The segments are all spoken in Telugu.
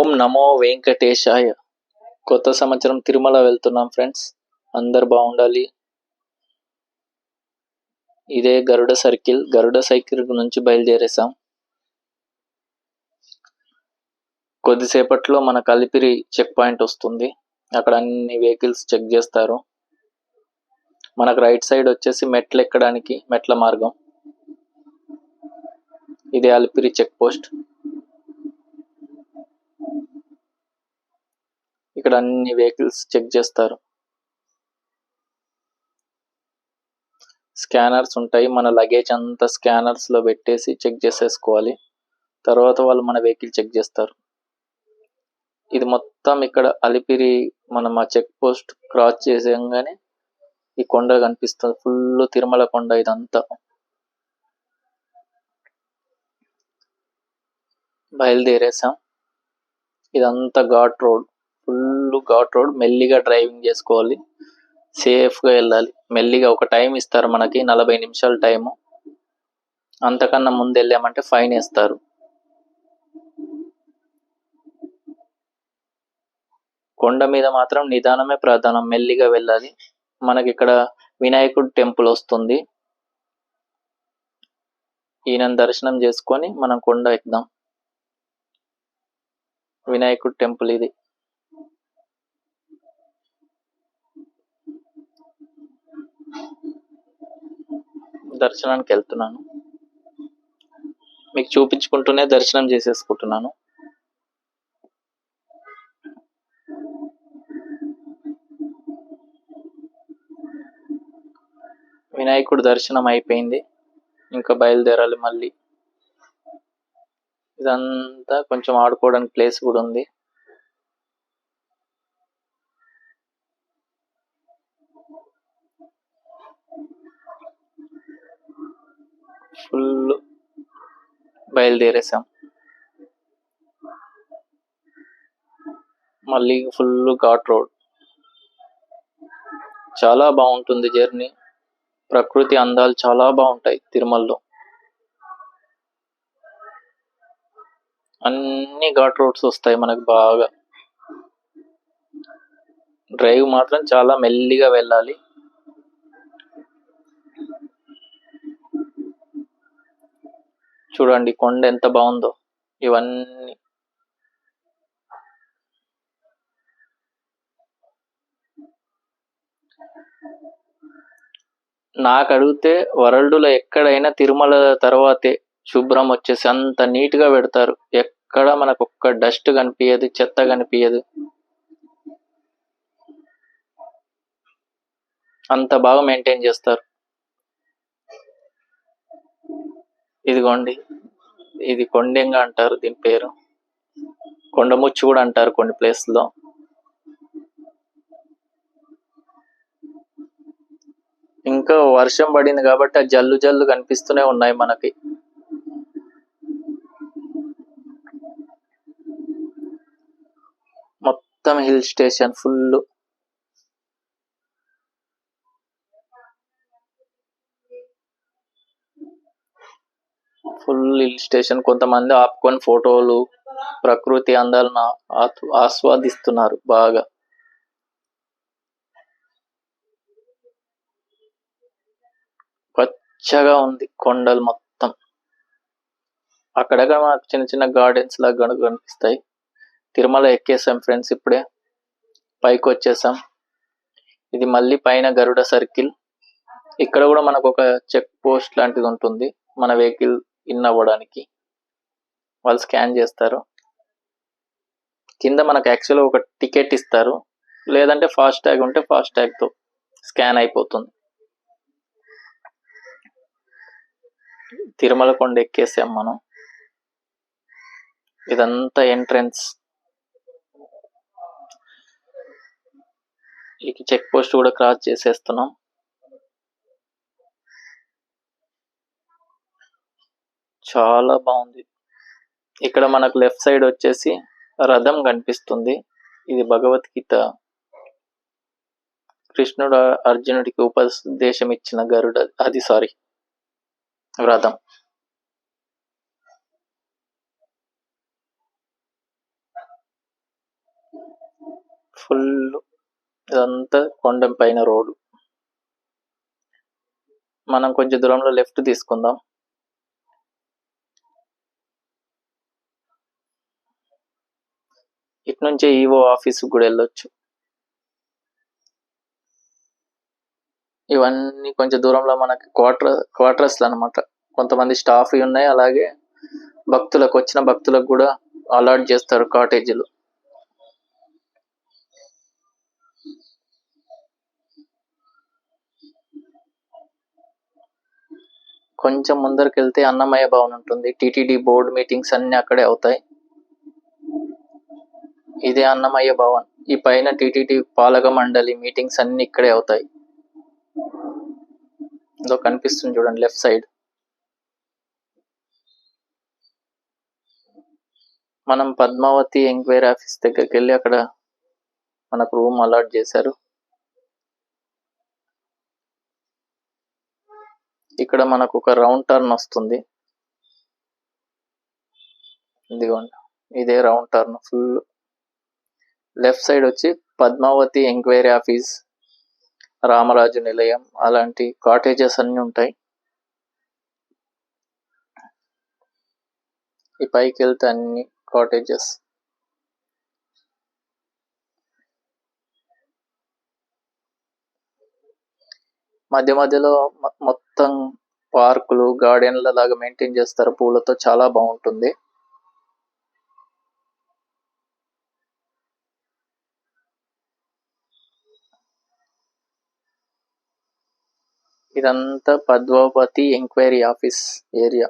ఓం నమో వెంకటేశాయ. కొత్త సంవత్సరం తిరుమల వెళ్తున్నాం ఫ్రెండ్స్. అందరు బాగుండాలి. ఇదే గరుడ సర్కిల్. గరుడ సైకిల్ నుంచి బయలుదేరేసాం కొద్దిసేపట్లో మన కలిపిరి చెక్ పాయింట్ వస్తుంది. అక్కడ అన్ని వెహికల్స్ చెక్ చేస్తారు. మనకు రైట్ సైడ్ వచ్చేసి మెట్లు ఎక్కడానికి మెట్ల మార్గం. ఇది అలిపిరి చెక్ పోస్ట్. ఇక్కడ అన్ని వెహికల్స్ చెక్ చేస్తారు. స్కానర్స్ ఉంటాయి. మన లగేజ్ అంతా స్కానర్స్లో పెట్టేసి చెక్ చేసేసుకోవాలి. తర్వాత వాళ్ళు మన వెహికల్ చెక్ చేస్తారు. ఇది మొత్తం ఇక్కడ అలిపిరి మనం ఆ చెక్ పోస్ట్ క్రాస్ చేసేయంగానే ఈ కొండ కనిపిస్తుంది. ఫుల్ తిరుమల కొండ ఇదంతా. బయలుదేరేసాం. ఇదంతా ghat road. Full ghat road. మెల్లిగా డ్రైవింగ్ చేసుకోవాలి. సేఫ్గా వెళ్ళాలి. మెల్లిగా ఒక టైం ఇస్తారు మనకి నలభై నిమిషాల టైము. అంతకన్నా ముందు వెళ్ళామంటే ఫైన్ వేస్తారు. కొండ మీద మాత్రం నిదానమే ప్రధానం మెల్లిగా వెళ్ళాలి. మనకి ఇక్కడ వినాయకుడు టెంపుల్ వస్తుంది. ఈయన దర్శనం చేసుకొని మనం కొండ ఎక్కుదాం. వినాయకుడు టెంపుల్ ఇది. దర్శనానికి వెళ్తున్నాను మీకు చూపించుకుంటూనే దర్శనం చేసేసుకుంటున్నాను. వినాయకుడు దర్శనం అయిపోయింది. ఇంకా బయలుదేరాలి మళ్ళీ. ఇదంతా కొంచెం ఆడుకోవడానికి ప్లేస్ కూడా ఉంది. బయలుదేరేసాం మళ్ళీ ఫుల్ ఘాట్ రోడ్. చాలా బాగుంటుంది జర్నీ. ప్రకృతి అందాలు చాలా బాగుంటాయి తిరుమలలో. అన్ని ఘాట్ రోడ్స్ వస్తాయి మనకు బాగా. డ్రైవ్ మాత్రం చాలా మెల్లిగా వెళ్ళాలి. చూడండి కొండ ఎంత బాగుందో. ఇవన్నీ. నాకు అడిగితే వరల్డ్లో ఎక్కడైనా తిరుమల తర్వాతే శుభ్రం వచ్చేసి అంత నీట్గా పెడతారు. ఎక్కడ మనకు ఒక్క డస్ట్ కనిపించదు చెత్త కనిపించదు అంత బాగా మెయింటైన్ చేస్తారు. ఇదిగోండి. ఇది కొండెంగ అంటారు దీని పేరు. కొండముచ్చు కూడా అంటారు కొన్ని ప్లేస్లో ఇంకా వర్షం పడింది కాబట్టి ఆ జల్లు జల్లు కనిపిస్తూనే ఉన్నాయి మనకి. మొత్తం hill station full full hill station కొంతమంది ఆపుకొని ఫోటోలు ప్రకృతి అందాలను ఆస్వాదిస్తున్నారు బాగా. పచ్చగా ఉంది కొండలు మొత్తం. అక్కడక్కడ మనకు చిన్న చిన్న గార్డెన్స్ లాగా కనిపిస్తాయి. తిరుమల ఎక్కేసాం ఫ్రెండ్స్ ఇప్పుడే. పైకి వచ్చేసాం. ఇది మళ్ళీ పైన గరుడ సర్కిల్. ఇక్కడ కూడా మనకు ఒక చెక్ పోస్ట్ లాంటిది ఉంటుంది. మన వెహికల్ ఇన్ అవ్వడానికి వాళ్ళు స్కాన్ చేస్తారు. కింద మనకు యాక్చువల్గా ఒక టికెట్ ఇస్తారు. లేదంటే ఫాస్ట్ ట్యాగ్ ఉంటే ఫాస్ట్ ట్యాగ్తో స్కాన్ అయిపోతుంది. తిరుమల కొండ ఎక్కేసాం మనం. ఇదంతా ఎంట్రన్స్. ఈ చెక్ పోస్ట్ కూడా క్రాస్ చేసేస్తున్నాం. చాలా బాగుంది. ఇక్కడ మనకు లెఫ్ట్ సైడ్ వచ్చేసి రథం కనిపిస్తుంది. ఇది భగవద్గీత. కృష్ణుడు అర్జునుడికి ఉపదేశం ఇచ్చిన గరుడ అది సారీ వ్రతం ఫుల్ ఇదంతా కొండం పైన రోడ్డు. మనం కొంచెం దూరంలో లెఫ్ట్ తీసుకుందాం. ఇటు నుంచే ఈవో ఆఫీస్కి కూడా వెళ్ళొచ్చు. ఇవన్నీ కొంచెం దూరంలో మనకి క్వార్టర్ క్వార్టర్స్ అన్నమాట. కొంతమంది స్టాఫ్ ఉన్నాయి. అలాగే భక్తులకు వచ్చిన భక్తులకు కూడా అలాట్ చేస్తారు కాటేజీలు. కొంచెం ముందరికి వెళ్తే అన్నమయ్య భవన్ ఉంటుంది. టిటిడి బోర్డు మీటింగ్స్ అన్ని అక్కడే అవుతాయి. ఇదే అన్నమయ్య భవన్. ఈ పైన టిటిడి పాలక మండలి మీటింగ్స్ అన్ని ఇక్కడే అవుతాయి. ఇదో కనిపిస్తుంది చూడండి లెఫ్ట్ సైడ్. మనం పద్మావతి ఎంక్వైరీ ఆఫీస్ దగ్గరికి వెళ్ళి అక్కడ మనకు రూమ్ అలాట్ చేశారు. ఇక్కడ మనకు ఒక రౌండ్ టర్న్ వస్తుంది. ఇదిగోండి ఇదే round turn full. Left side వచ్చి పద్మావతి ఎంక్వైరీ ఆఫీస్ రామరాజు నిలయం అలాంటి కాటేజెస్ అన్ని ఉంటాయి. ఈ పైకి వెళ్తే అన్ని కాటేజెస్. మధ్య మధ్యలో మొత్తం పార్కులు గార్డెన్ల లాగా మెయింటైన్ చేస్తారు. పూలతో చాలా బాగుంటుంది. ఇదంతా Padmavathi enquiry office area.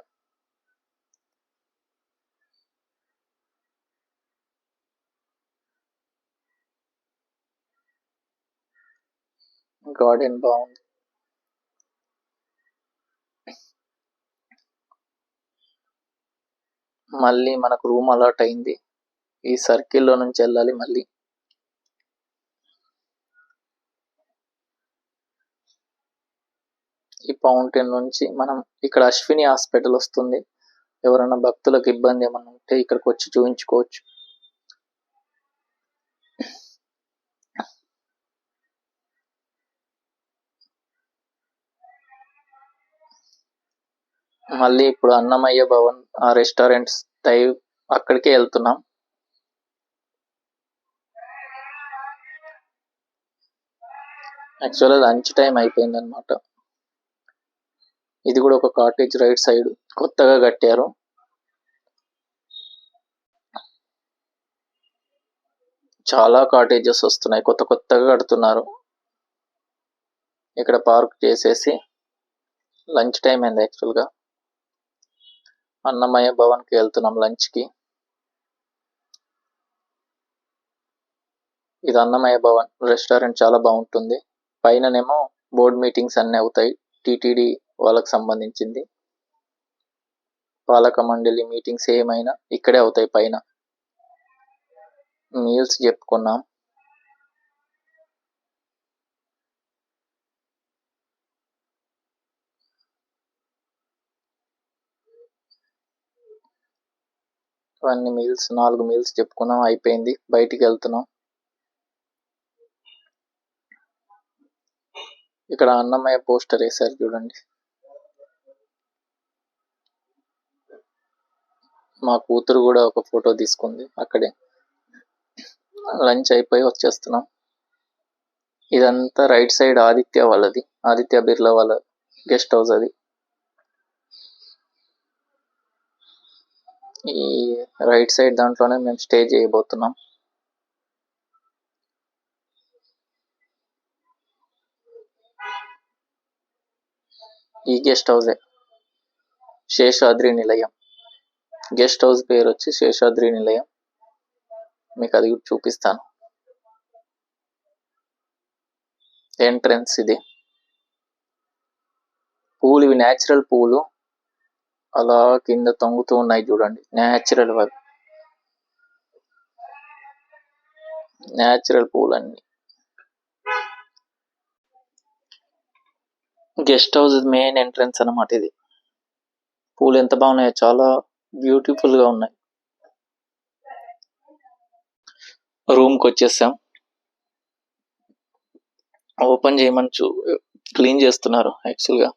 Garden బాగుంది. మళ్ళీ మనకు రూమ్ అలాట్ అయింది. ఈ సర్కిల్లో లో నుంచి వెళ్ళాలి మళ్ళీ. ఈ ఫౌంటైన్ నుంచి మనం ఇక్కడ అశ్విని హాస్పిటల్ వస్తుంది. ఎవరైనా భక్తులకు ఇబ్బంది ఏమైనా ఉంటే ఇక్కడికి వచ్చి చూపించుకోవచ్చు మళ్ళీ ఇప్పుడు అన్నమయ్య భవన్ ఆ రెస్టారెంట్స్ టైప్ అక్కడికే వెళ్తున్నాం. యాక్చువల్గా లంచ్ టైం అయిపోయింది అనమాట ఇది కూడా ఒక కాటేజ్ రైట్ సైడ్ కొత్తగా కట్టారు. చాలా కాటేజెస్ వస్తున్నాయి. కొత్త కొత్తగా కడుతున్నారు. ఇక్కడ పార్క్ చేసేసి లంచ్ టైం అయింది యాక్చువల్గా. అన్నమయ్య భవన్కి వెళ్తున్నాం లంచ్కి. ఇది అన్నమయ్య భవన్. రెస్టారెంట్ చాలా బాగుంటుంది. పైననేమో బోర్డ్ మీటింగ్స్ అన్ని అవుతాయి. టిటిడి వాళ్ళకి సంబంధించింది. పాలక మండలి మీటింగ్స్ ఏమైనా ఇక్కడే అవుతాయి పైన. మీల్స్ చెప్పుకున్నాం. అన్ని మీల్స్ నాలుగు మీల్స్ చెప్పుకున్నాం. అయిపోయింది. బయటికి వెళ్తున్నాం. ఇక్కడ అన్నమయ్య పోస్టర్ వేశారు చూడండి. మా కూతురు కూడా ఒక ఫోటో తీసుకుంది అక్కడే. లంచ్ అయిపోయి వచ్చేస్తున్నాం. ఇదంతా రైట్ సైడ్ ఆదిత్య వాళ్ళది. ఆదిత్య బిర్లా వాళ్ళ గెస్ట్ హౌస్ అది. ఈ రైట్ సైడ్ దాంట్లోనే మేము స్టే చేయబోతున్నాం. ఈ గెస్ట్ హౌసే. శేషాద్రి నిలయం. గెస్ట్ హౌస్ పేరు వచ్చి శేషాద్రి నిలయం. మీకు అది కూడా చూపిస్తాను. ఎంట్రన్స్ ఇది. పూలు ఇవి న్యాచురల్ పూలు. అలా కింద తొంగుతూ ఉన్నాయి చూడండి. న్యాచురల్ అవి న్యాచురల్ పూలు అన్ని గెస్ట్ హౌస్ మెయిన్ ఎంట్రన్స్ అన్నమాట ఇది. పూలు ఎంత బాగున్నాయో చాలా బ్యూటిఫుల్గా ఉన్నాయి. రూమ్కి వచ్చేసాం. ఓపెన్ చేయమని చూ క్లీన్ చేస్తున్నారు యాక్చువల్గా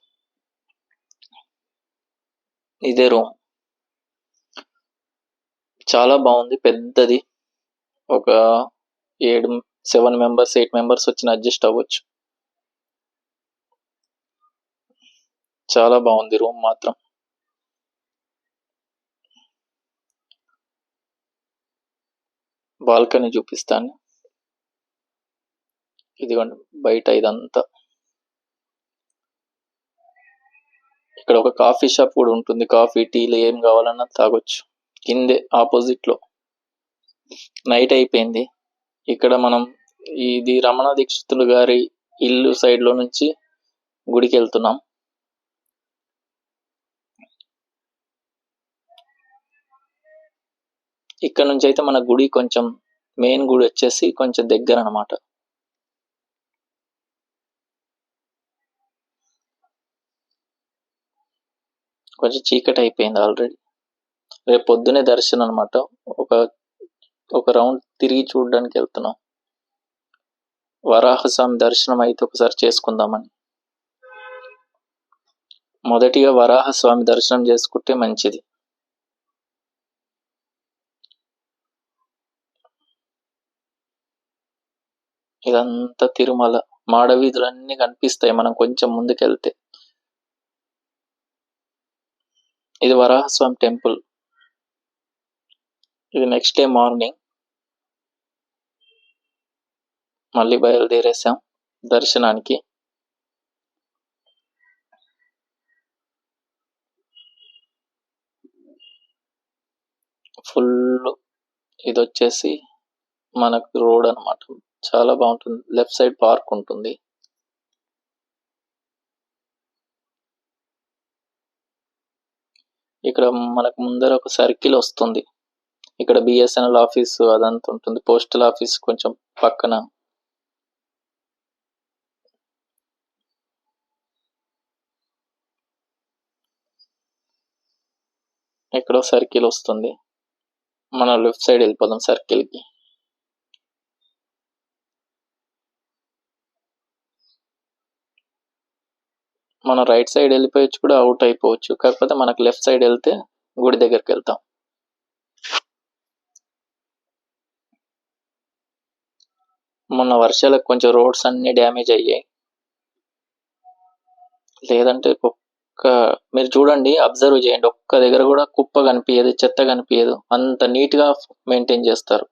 ఇదే రూమ్ చాలా బాగుంది పెద్దది. ఒక ఏడు సెవెన్ మెంబర్స్ ఎయిట్ మెంబర్స్ వచ్చిన అడ్జస్ట్ అవ్వచ్చు. చాలా బాగుంది రూమ్ మాత్రం. బాల్కనీ చూపిస్తాను. ఇదిగోండి బయట ఇదంతా. ఇక్కడ ఒక కాఫీ షాప్ కూడా ఉంటుంది. కాఫీ టీలు ఏం కావాలన్నా తాగొచ్చు. కిందే ఆపోజిట్లో నైట్ అయిపోయింది. ఇక్కడ మనం ఇది రమణ దీక్షితులు గారి ఇల్లు సైడ్లో నుంచి గుడికి వెళ్తున్నాం. ఇక్కడ నుంచి అయితే మన గుడి కొంచెం మెయిన్ గుడి వచ్చేసి కొంచెం దగ్గర అన్నమాట. కొంచెం చీకటి అయిపోయింది ఆల్రెడీ రేపు పొద్దునే దర్శనం అనమాట ఒక ఒక రౌండ్ తిరిగి చూడడానికి వెళ్తున్నాం. వరాహస్వామి దర్శనం అయితే ఒకసారి చేసుకుందామని. మొదటిగా వరాహస్వామి దర్శనం చేసుకుంటే మంచిది. ఇదంతా తిరుమల. మాడవీధులన్నీ కనిపిస్తాయి మనం కొంచెం ముందుకెళ్తే. ఇది వరాహస్వామి టెంపుల్. ఇది నెక్స్ట్ డే మార్నింగ్. మళ్ళీ బయలుదేరేసాం దర్శనానికి. ఫుల్ ఇది వచ్చేసి మనకు రోడ్ అన్నమాట. చాలా బాగుంటుంది. లెఫ్ట్ సైడ్ పార్క్ ఉంటుంది. ఇక్కడ మనకు ముందర ఒక సర్కిల్ వస్తుంది. ఇక్కడ బిఎస్ఎన్ఎల్ ఆఫీస్ అదంతా ఉంటుంది. పోస్టల్ ఆఫీస్ కొంచెం పక్కన. ఇక్కడ సర్కిల్ వస్తుంది. మనం లెఫ్ట్ సైడ్ వెళ్ళిపోదాం సర్కిల్ మనం రైట్ సైడ్ వెళ్ళిపోయచ్చు కూడా అవుట్ అయిపోవచ్చు. కాకపోతే మనకు లెఫ్ట్ సైడ్ వెళ్తే గుడి దగ్గరికి వెళ్తాం. మొన్న వర్షాలకు కొంచెం రోడ్స్ అన్ని డ్యామేజ్ అయ్యాయి. లేదంటే ఒక్క మీరు చూడండి అబ్జర్వ్ చేయండి. ఒక్క దగ్గర కూడా కుప్ప కనిపించదు చెత్త కనిపించదు అంత నీట్గా మెయింటైన్ చేస్తారు.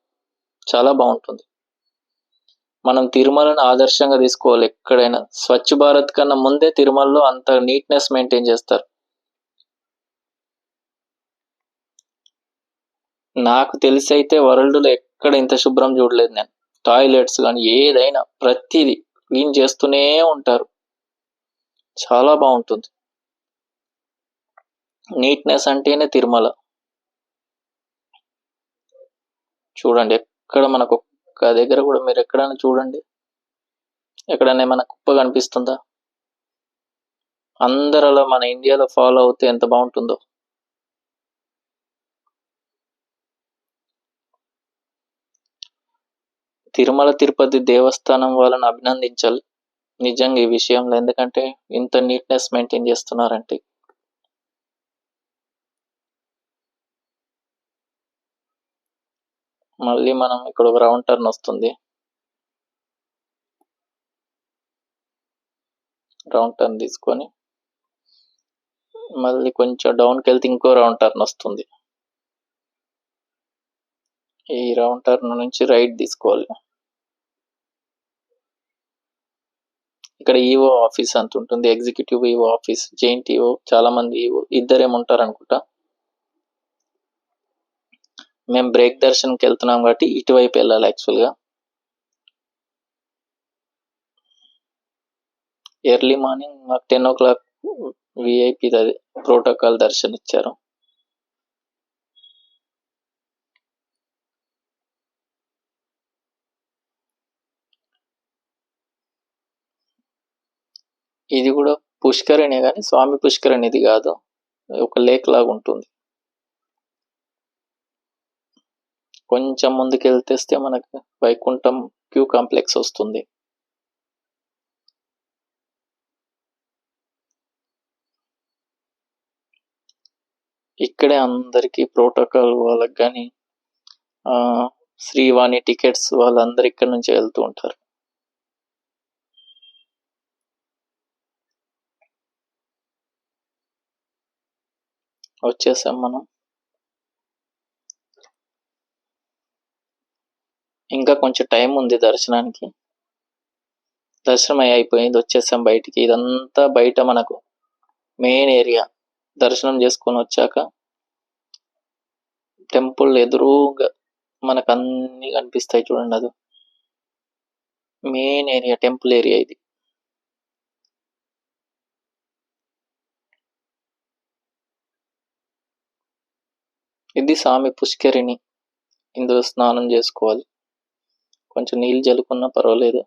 చాలా బాగుంటుంది. మనం తిరుమలను ఆదర్శంగా తీసుకోవాలి. ఎక్కడైనా స్వచ్ఛ భారత్ కన్నా ముందే తిరుమలలో అంత నీట్నెస్ మెయింటైన్ చేస్తారు. నాకు తెలిసి అయితే వరల్డ్లో ఎక్కడ ఇంత శుభ్రం చూడలేదు నేను. టాయిలెట్స్ కానీ ఏదైనా ప్రతిదీ క్లీన్ చేస్తూనే ఉంటారు. చాలా బాగుంటుంది. నీట్నెస్ అంటేనే తిరుమల. చూడండి ఎక్కడ మనకు ఒక్క దగ్గర కూడా మీరు ఎక్కడైనా చూడండి. ఎక్కడైనా ఏమైనా కుప్ప కనిపిస్తుందా? అందరు అలా మన ఇండియాలో ఫాలో అవుతే ఎంత బాగుంటుందో. తిరుమల తిరుపతి దేవస్థానం వాళ్ళని అభినందించాలి. నిజంగా ఈ విషయంలో ఎందుకంటే ఇంత నీట్నెస్ మెయింటైన్ చేస్తున్నారంటే. మళ్ళీ మనం ఇక్కడ ఒక రౌండ్ టర్న్ వస్తుంది. రౌండ్ టర్న్ తీసుకొని మళ్ళీ కొంచెం డౌన్కి వెళ్తే ఇంకో రౌండ్ టర్న్ వస్తుంది. ఈ రౌండ్ టర్న్ నుంచి రైట్ తీసుకోవాలి. ఇక్కడ ఈఓ ఆఫీస్ అంత ఉంటుంది. Executive EO office giant EO చాలా మంది ఈవో ఇద్దరేముంటారు అనుకుంటా మేము బ్రేక్ దర్శనంకి వెళ్తున్నాం కాబట్టి ఇటువైపు వెళ్ళాలి యాక్చువల్గా ఎర్లీ మార్నింగ్ మాకు టెన్ ఓ క్లాక్ విఐపి అది ప్రోటోకాల్ దర్శనం ఇచ్చారు. ఇది కూడా పుష్కరిణి కానీ స్వామి పుష్కరిణి ఇది కాదు. ఒక లేక్ లాగా ఉంటుంది. కొంచెం ముందుకు వెళ్తేస్తే మనకు వైకుంఠం క్యూ కాంప్లెక్స్ వస్తుంది. ఇక్కడే అందరికీ ప్రోటోకాల్ వాళ్ళకి కానీ శ్రీవాణి టికెట్స్ వాళ్ళందరు ఇక్కడ నుంచి వెళ్తూ ఉంటారు. వచ్చేసాం మనం. ఇంకా కొంచెం టైం ఉంది దర్శనానికి. దర్శనం అయిపోయింది వచ్చేసాం బయటికి. ఇదంతా బయట మనకు మెయిన్ ఏరియా. దర్శనం చేసుకొని వచ్చాక టెంపుల్ ఎదురుగా మనకు అన్ని కనిపిస్తాయి చూడండి అది. మెయిన్ ఏరియా టెంపుల్ ఏరియా ఇది. ఇది స్వామి పుష్కరిణి. ఇందులో స్నానం చేసుకోవాలి. కొంచెం నీళ్ళు జలుకున్నా పర్వాలేదు.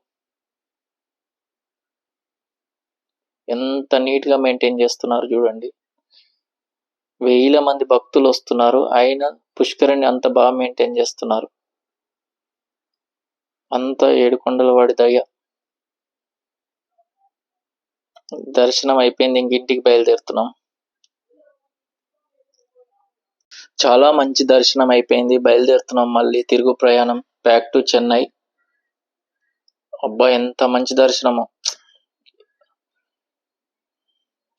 ఎంత నీట్గా మెయింటైన్ చేస్తున్నారు చూడండి. వేల మంది భక్తులు వస్తున్నారు. అయినా పుష్కరిణి అంత బాగా మెయింటైన్ చేస్తున్నారు. అంత ఏడుకొండల వాడి దయ. దర్శనం అయిపోయింది. ఇంక ఇంటికి బయలుదేరుతున్నాం. చాలా మంచి దర్శనం అయిపోయింది. బయలుదేరుతున్నాం మళ్ళీ తిరుగు ప్రయాణం. Back to Chennai. అబ్బా ఎంత మంచి దర్శనము.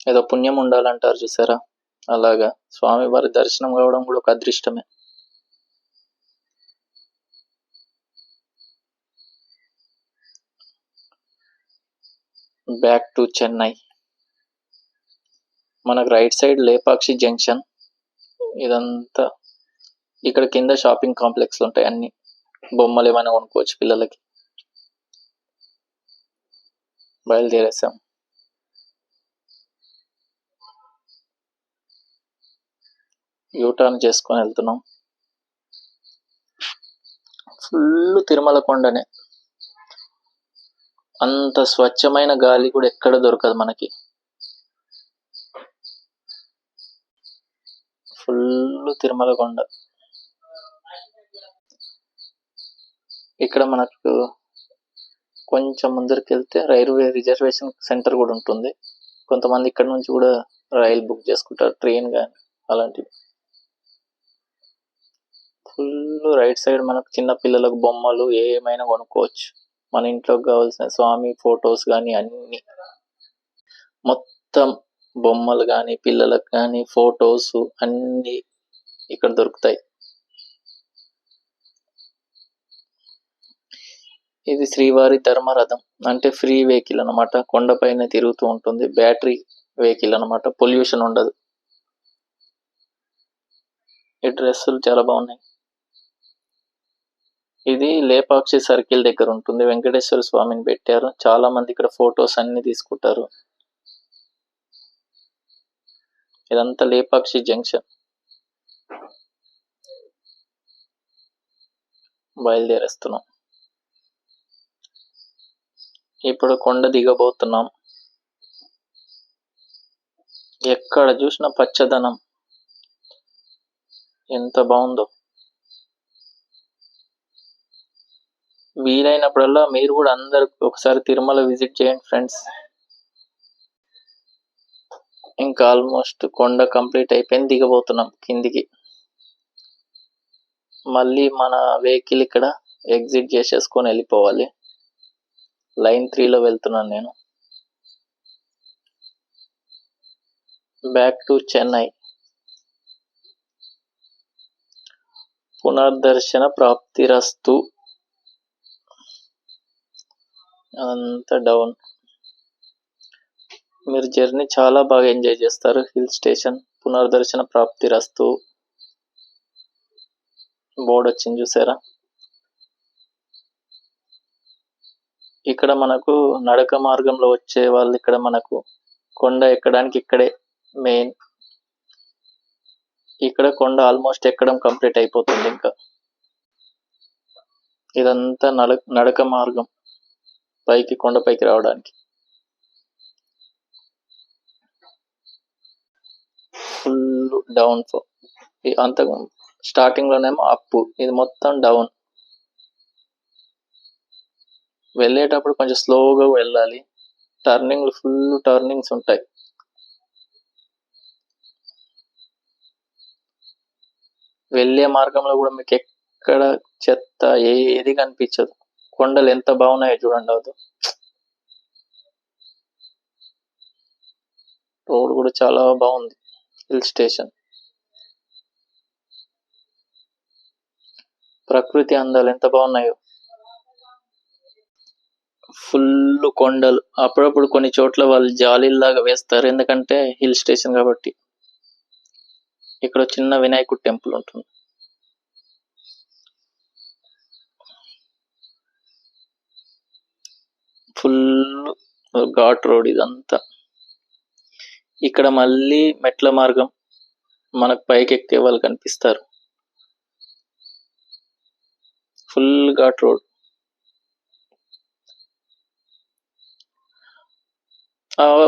ఏదో పుణ్యం ఉండాలంటారు చూసారా? అలాగా. స్వామి వారి దర్శనం కావడం కూడా ఒక అదృష్టమే. Back to Chennai. మనకు రైట్ సైడ్ లేపాక్షి జంక్షన్. ఇదంతా ఇక్కడ కింద షాపింగ్ కాంప్లెక్స్ ఉంటాయి అన్ని. బొమ్మలు ఏమైనా కొనుక్కోవచ్చు పిల్లలకి. బయలుదేరేసాం యూటర్న్ చేసుకొని వెళ్తున్నాం. ఫుల్ తిరుమల కొండనే. అంత స్వచ్ఛమైన గాలి కూడా ఎక్కడ దొరకదు మనకి. ఫుల్ తిరుమల కొండ. ఇక్కడ మనకు కొంచెం ముందరికి వెళ్తే రైల్వే రిజర్వేషన్ సెంటర్ కూడా ఉంటుంది. కొంతమంది ఇక్కడ నుంచి కూడా రైలు బుక్ చేసుకుంటారు ట్రైన్ కానీ అలాంటివి. ఫుల్ రైట్ సైడ్ మనకు చిన్న పిల్లలకు బొమ్మలు ఏమైనా కొనుక్కోవచ్చు. మన ఇంట్లోకి కావాల్సిన స్వామి ఫొటోస్ కానీ అన్ని. మొత్తం బొమ్మలు కానీ పిల్లలకు కానీ ఫొటోస్ అన్ని ఇక్కడ దొరుకుతాయి. ఇది శ్రీవారి ధర్మరథం. అంటే ఫ్రీ వెహికల్ అనమాట కొండపైన తిరుగుతూ ఉంటుంది. బ్యాటరీ వెహికల్ అనమాట పొల్యూషన్ ఉండదు. ఈ డ్రెస్సులు చాలా బాగున్నాయి. ఇది లేపాక్షి సర్కిల్ దగ్గర ఉంటుంది. వెంకటేశ్వర స్వామిని పెట్టారు. చాలా మంది ఇక్కడ ఫొటోస్ అన్ని తీసుకుంటారు. ఇదంతా లేపాక్షి జంక్షన్ బయలుదేరేస్తున్నాం. ఇప్పుడు కొండ దిగబోతున్నాం. ఎక్కడ చూసిన పచ్చదనం. ఎంత బాగుందో. వీలైనప్పుడల్లా మీరు కూడా అందరు ఒకసారి తిరుమల విజిట్ చేయండి ఫ్రెండ్స్. ఇంకా ఆల్మోస్ట్ కొండ కంప్లీట్ అయిపోయింది దిగబోతున్నాం కిందికి. మళ్ళీ మన వెహికల్ ఇక్కడ ఎగ్జిట్ చేసేసుకొని వెళ్ళిపోవాలి. లైన్ త్రీలో వెళ్తున్నాను నేను. Back to Chennai. పునర్దర్శన ప్రాప్తిరస్తు అంతా డౌన్. మీరు జర్నీ చాలా బాగా ఎంజాయ్ చేస్తారు. హిల్ స్టేషన్ పునర్దర్శన ప్రాప్తి రస్తు. బోర్డు వచ్చింది చూసారా? ఇక్కడ మనకు నడక మార్గంలో వచ్చే వాళ్ళు ఇక్కడ మనకు కొండ ఎక్కడానికి ఇక్కడే మెయిన్ ఇక్కడ కొండ ఆల్మోస్ట్ ఎక్కడం కంప్లీట్ అయిపోతుంది ఇంకా. ఇదంతా నడ నడక మార్గం పైకి కొండపైకి రావడానికి. ఫుల్ డౌన్ ఫో అంత స్టార్టింగ్ లోనేమో ఇది మొత్తం డౌన్ వెళ్ళేటప్పుడు కొంచెం స్లోగా వెళ్ళాలి. టర్నింగ్ ఫుల్ టర్నింగ్స్ ఉంటాయి. వెళ్ళే మార్గంలో కూడా మీకు ఎక్కడ చెత్త ఏది కనిపించదు. కొండలు ఎంత బాగున్నాయో చూడండి అది రోడ్ కూడా చాలా బాగుంది. హిల్ స్టేషన్ ప్రకృతి అందాలు ఎంత బాగున్నాయో. ఫుల్ కొండలు. అప్పుడప్పుడు కొన్ని చోట్ల వాళ్ళు జాలీల్లాగా వేస్తారు. ఎందుకంటే హిల్ స్టేషన్ కాబట్టి. ఇక్కడ చిన్న వినాయకుడు టెంపుల్ ఉంటుంది. ఫుల్ ఘాట్ రోడ్ ఇదంతా. ఇక్కడ మళ్ళీ మెట్ల మార్గం మనకు పైకి ఎక్కే వాళ్ళు కనిపిస్తారు. Full ghat road.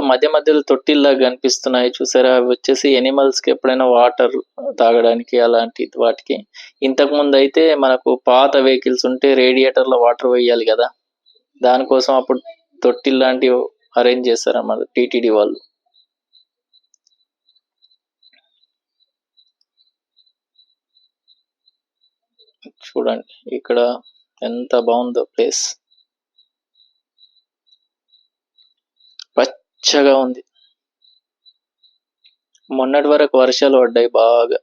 మధ్య మధ్యలో తొట్టిల్లాగా కనిపిస్తున్నాయి చూసారా? అవి వచ్చేసి ఎనిమల్స్కి ఎప్పుడైనా వాటర్ తాగడానికి అలాంటి వాటికి. ఇంతకు ముందు అయితే మనకు పాత వెహికల్స్ ఉంటే రేడియేటర్లో వాటర్ వేయాలి కదా. దానికోసం అప్పుడు తొట్టిల్ లాంటివి అరేంజ్ చేస్తారు అన్నమాట టీటీడీ వాళ్ళు? చూడండి ఇక్కడ ఎంత బాగుందో ప్లేస్ పచ్చగా ఉంది. మొన్నటి వరకు వర్షాలు పడ్డాయి బాగా.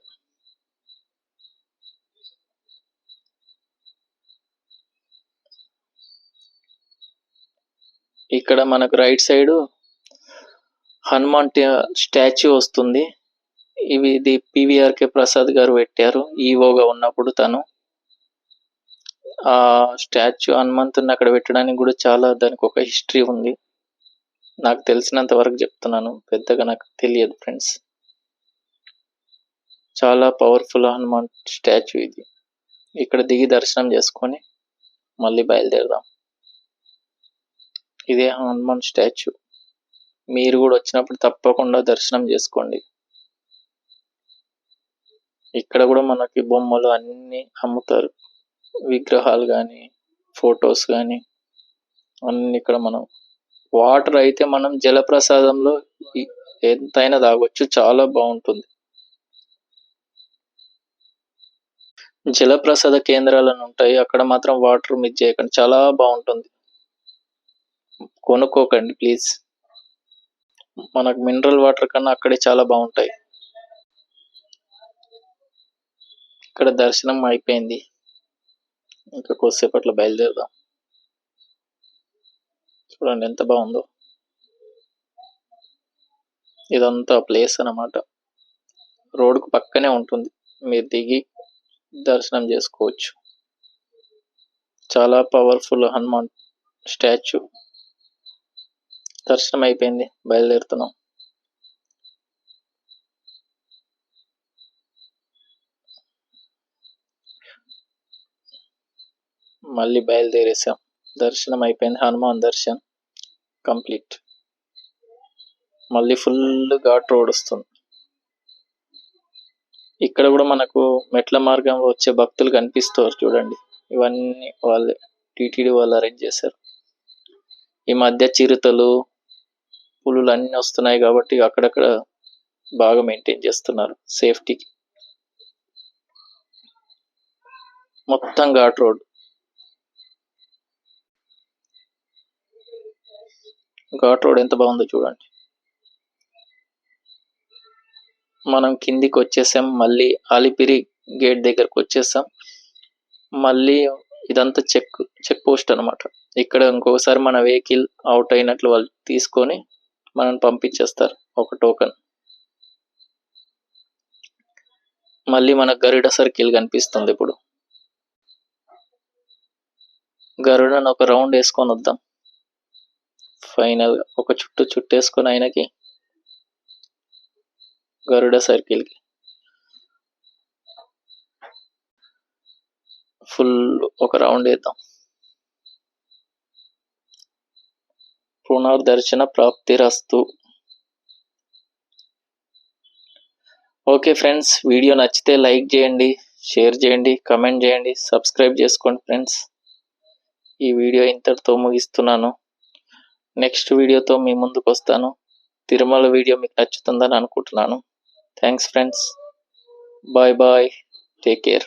ఇక్కడ మనకు రైట్ సైడ్ హనుమాన్ స్టాచ్యూ వస్తుంది. ఇవి ఇది పివిఆర్కే ప్రసాద్ గారు పెట్టారు. ఈవోగా ఉన్నప్పుడు తను. ఆ స్టాచ్యూ హనుమంతుని అక్కడ పెట్టడానికి కూడా చాలా దానికి ఒక హిస్టరీ ఉంది. నాకు తెలిసినంత వరకు చెప్తున్నాను. పెద్దగా నాకు తెలియదు ఫ్రెండ్స్. చాలా పవర్ఫుల్ హనుమాన్ స్టాచ్యూ ఇది. ఇక్కడ దిగి దర్శనం చేసుకొని మళ్ళీ బయలుదేరదాం. ఇదే హనుమాన్ స్టాచ్యూ మీరు కూడా వచ్చినప్పుడు తప్పకుండా దర్శనం చేసుకోండి. ఇక్కడ కూడా మనకి బొమ్మలు అన్ని అమ్ముతారు. విగ్రహాలు కానీ ఫొటోస్ కానీ అన్ని ఇక్కడ మనం వాటర్ అయితే మనం జలప్రసాదంలో ఎంతైనా తాగొచ్చు చాలా బాగుంటుంది. జలప్రసాద కేంద్రాలను ఉంటాయి అక్కడ మాత్రం వాటర్ మిస్ చేయకండి చాలా బాగుంటుంది. కొనుక్కోకండి ప్లీజ్. మనకు మినరల్ వాటర్ కన్నా అక్కడే చాలా బాగుంటాయి. ఇక్కడ దర్శనం అయిపోయింది. ఇంకా కొద్దిసేపట్లో బయలుదేరదాం. చూడండి ఎంత బాగుందో. ఇదంతా ప్లేస్ అన్నమాట. రోడ్కు పక్కనే ఉంటుంది. మీరు దిగి దర్శనం చేసుకోవచ్చు. చాలా పవర్ఫుల్ హనుమాన్ స్టాచ్యూ. దర్శనం అయిపోయింది. బయలుదేరుతున్నాం. మళ్ళీ బయలుదేరేసాం. దర్శనం అయిపోయింది. హనుమాన్ దర్శనం కంప్లీట్. మళ్ళీ ఫుల్ ఘాట్ రోడ్ వస్తుంది. ఇక్కడ కూడా మనకు మెట్ల మార్గంలో వచ్చే భక్తులు కనిపిస్తారు చూడండి. ఇవన్నీ వాళ్ళే టీటీడీ వాళ్ళు అరేంజ్ చేశారు. ఈ మధ్య చిరుతలు పులులు అన్ని వస్తున్నాయి కాబట్టి అక్కడక్కడ బాగా మెయింటైన్ చేస్తున్నారు సేఫ్టీకి మొత్తం ఘాట్ రోడ్. ఘాట్ రోడ్ ఎంత బాగుందో చూడండి. మనం కిందికి వచ్చేసాం మళ్ళీ అలిపిరి గేట్ దగ్గరకు వచ్చేసాం. మళ్ళీ ఇదంతా చెక్ చెక్ పోస్ట్ అన్నమాట. ఇక్కడ ఇంకోసారి మన వెహికల్ అవుట్ అయినట్లు వాళ్ళు తీసుకొని మనం పంపించేస్తారు ఒక టోకన్. మళ్ళీ మన గరుడ సర్కిల్ కనిపిస్తుంది ఇప్పుడు. గరుడను ఒక రౌండ్ వేసుకొని వద్దాం. ఫైనల్ ఒక చుట్టూ చుట్టేసుకొని ఆయనకి గరుడ సర్కిల్కి. ఫుల్ ఒక రౌండ్ వేద్దాం. పునర్దర్శన ప్రాప్తి రస్తు. ఓకే ఫ్రెండ్స్ వీడియో నచ్చితే లైక్ చేయండి షేర్ చేయండి కమెంట్ చేయండి సబ్స్క్రైబ్ చేసుకోండి ఫ్రెండ్స్. ఈ వీడియో ఇంతటితో ముగిస్తున్నాను. నెక్స్ట్ వీడియోతో మీ ముందుకు వస్తాను తిరుమల వీడియో మీకు నచ్చుతుందని అనుకుంటున్నాను. Thanks friends bye bye take care